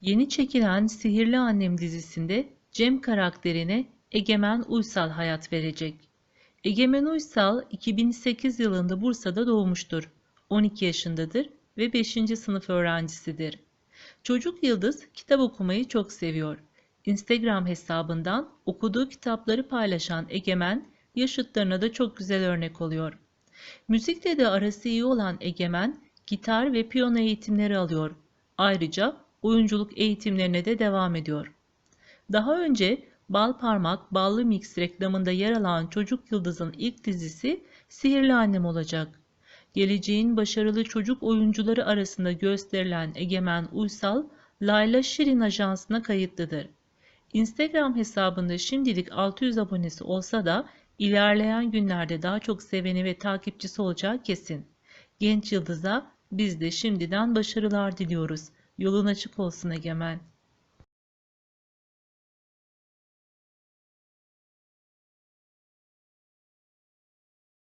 Yeni çekilen Sihirli Annem dizisinde Cem karakterine Egemen Uysal hayat verecek. Egemen Uysal 2008 yılında Bursa'da doğmuştur. 12 yaşındadır ve 5. sınıf öğrencisidir. Çocuk Yıldız kitap okumayı çok seviyor. Instagram hesabından okuduğu kitapları paylaşan Egemen, yaşıtlarına da çok güzel örnek oluyor. Müzikle de arası iyi olan Egemen, gitar ve piyano eğitimleri alıyor. Ayrıca oyunculuk eğitimlerine de devam ediyor. Daha önce Bal Parmak, Ballı Mix reklamında yer alan Çocuk Yıldız'ın ilk dizisi Sihirli Annem olacak. Geleceğin başarılı çocuk oyuncuları arasında gösterilen Egemen Uysal, Layla Şirin Ajansı'na kayıtlıdır. Instagram hesabında şimdilik 600 abonesi olsa da ilerleyen günlerde daha çok seveni ve takipçisi olacağı kesin. Genç Yıldız'a biz de şimdiden başarılar diliyoruz. Yolun açık olsun Egemen.